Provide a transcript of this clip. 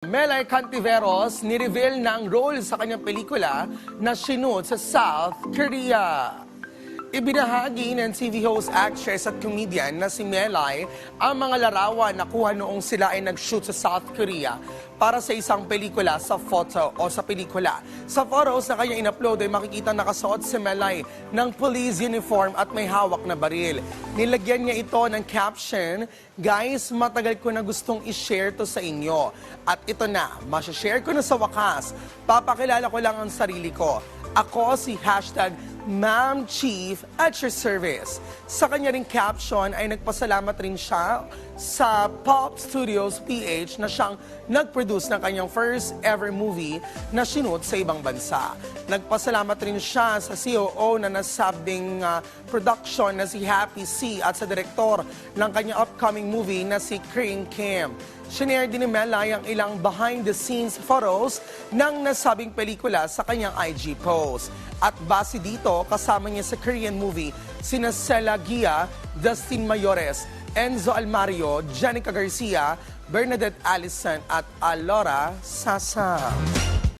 Melay Cantiveros ni-reveal na role sa kanyang pelikula na sinut sa South Korea. Ibinahagi ng TV host, actress at comedian na si Melay ang mga larawan na kuha noong sila ay nag-shoot sa South Korea para sa isang pelikula sa photo o sa pelikula. Sa photos na kanya in-upload ay makikita nakasuot si Melay ng police uniform at may hawak na baril. Nilagyan niya ito ng caption, Guys, matagal ko na gustong i-share to sa inyo. At ito na, masashare ko na sa wakas. Papakilala ko lang ang sarili ko. Ako si hashtag Ma'am Chief at your service. Sa kanya ring caption ay nagpasalamat rin siya sa Pop Studios PH na siyang nag-produce ng kanyang first ever movie na sinut sa ibang bansa. Nagpasalamat rin siya sa COO na nasabing ah, production na si Happy C at sa direktor ng kanyang upcoming movie na si Kring Kim. Sinare din ni Melay ang ilang behind-the-scenes photos ng nasabing pelikula sa kanyang IG post. At base dito, kasama niya sa Korean movie sina Sela Gia, Dustin Mayores, Enzo Almario, Jenica Garcia, Bernadette Allison at Alora Sasa.